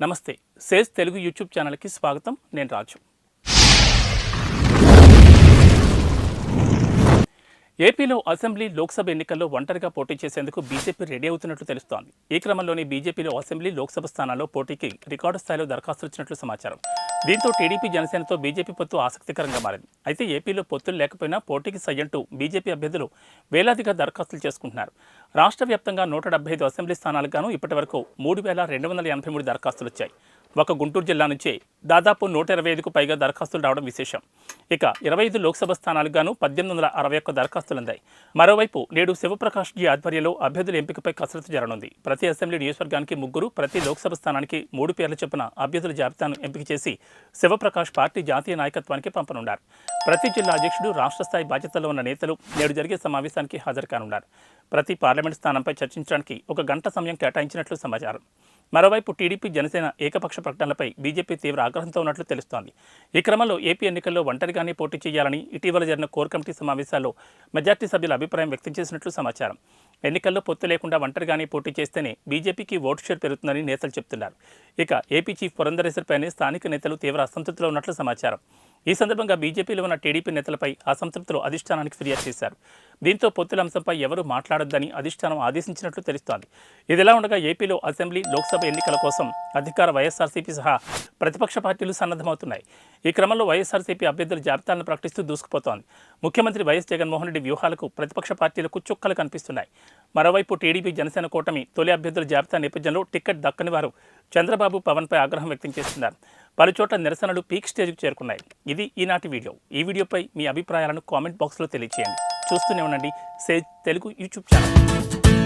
నమస్తే. Sage Telugu YouTube ఛానల్కి స్వాగతం. నేను రాజు. ఏపీలో అసెంబ్లీ లోక్సభ ఎన్నికల్లో ఒంటరిగా పోటీ చేసేందుకు బీజేపీ రెడీ అవుతున్నట్లు తెలుస్తోంది. ఈ క్రమంలోనే బీజేపీలో అసెంబ్లీ లోక్సభ స్థానాల్లో పోటీకి రికార్డు స్థాయిలో దరఖాస్తులు ఇచ్చినట్లు సమాచారం. దీంతో టీడీపీ జనసేనతో బీజేపీ పొత్తు ఆసక్తికరంగా మారింది. అయితే ఏపీలో పొత్తులు లేకపోయినా పోటీకి సయ్యంటూ బీజేపీ అభ్యర్థులు వేలాదిగా దరఖాస్తులు చేసుకుంటున్నారు. రాష్ట్ర వ్యాప్తంగా నూట డెబ్బై ఐదు అసెంబ్లీ స్థానాలకు గాను ఇప్పటి వరకు మూడు వేల రెండు వందల ఎనభై మూడు దరఖాస్తులు వచ్చాయి. ఒక గుంటూరు జిల్లా నుంచే దాదాపు నూట ఇరవై ఐదుకు పైగా దరఖాస్తులు రావడం విశేషం. ఇక ఇరవై ఐదు లోక్సభ స్థానాలకు గాను పద్దెనిమిది వందల అరవై ఒక్క దరఖాస్తులు అందాయి. మరోవైపు నేడు శివప్రకాష్ జీ ఆధ్వర్యంలో అభ్యర్థుల ఎంపికపై కసరత్తు జరగనుంది. ప్రతి అసెంబ్లీ నియోజకవర్గానికి ముగ్గురు ప్రతి లోక్సభ స్థానానికి మూడు పేర్ల చొప్పున అభ్యర్థుల జాబితాను ఎంపిక చేసి శివప్రకాష్ పార్టీ జాతీయ నాయకత్వానికి పంపనున్నారు. ప్రతి జిల్లా అధ్యక్షుడు రాష్ట్ర స్థాయి బాధ్యతల్లో ఉన్న నేతలు నేడు జరిగే సమావేశానికి హాజరు కానున్నారు. ప్రతి పార్లమెంట్ స్థానంపై చర్చించడానికి ఒక గంట సమయం కేటాయించినట్లు సమాచారం. మరోవైపు టీడీపీ జనసేన ఏకపక్ష ప్రకటనలపై బీజేపీ తీవ్ర ఆగ్రహంతో ఉన్నట్లు తెలుస్తోంది. ఈ క్రమంలో ఏపీ ఎన్నికల్లో ఒంటరిగానే పోటీ చేయాలని ఇటీవల జరిగిన కోర్ కమిటీ సమావేశాల్లో మెజార్టీ సభ్యుల అభిప్రాయం వ్యక్తం చేసినట్లు సమాచారం. ఎన్నికల్లో పొత్తు లేకుండా ఒంటరిగానే పోటీ చేస్తేనే బీజేపీకి ఓటు షేర్ పెరుగుతుందని నేతలు చెబుతున్నారు ఇక ఏపీ చీఫ్ పురంధరేశ్వరిపైనే స్థానిక నేతలు తీవ్ర అసంతృప్తిలో ఉన్నట్లు సమాచారం. ఈ సందర్భంగా బీజేపీలో ఉన్న టీడీపీ నేతలపై అసంతృప్తులు అధిష్టానానికి ఫిర్యాదు చేశారు. దీంతో పొత్తుల అంశంపై ఎవరూ మాట్లాడొద్దని అధిష్టానం ఆదేశించినట్లు తెలుస్తోంది. ఇదిలా ఉండగా ఏపీలో అసెంబ్లీ లోక్సభ ఎన్నికల కోసం అధికార వైఎస్ఆర్సీపీ సహా ప్రతిపక్ష పార్టీలు సన్నద్ధమవుతున్నాయి. ఈ క్రమంలో వైఎస్ఆర్సీపీ అభ్యర్థుల జాబితాలను ప్రకటిస్తూ దూసుకుపోతోంది. ముఖ్యమంత్రి వైఎస్ జగన్మోహన్ రెడ్డి వ్యూహాలకు ప్రతిపక్ష పార్టీలకు చుక్కలు కనిపిస్తున్నాయి. మరోవైపు టీడీపీ జనసేన కూటమి తొలి అభ్యర్థుల జాబితా నేపథ్యంలో టికెట్ దక్కని వారు చంద్రబాబు పవన్పై ఆగ్రహం వ్యక్తం చేస్తున్నారు. పలుచోట్ల నిరసనలు పీక్ స్టేజ్కు చేరుకున్నాయి. ఇది ఈనాటి వీడియో. ఈ వీడియోపై మీ అభిప్రాయాలను కామెంట్ బాక్స్లో తెలియచేయండి. చూస్తూనే ఉండండి. Sage Telugu YouTube channel.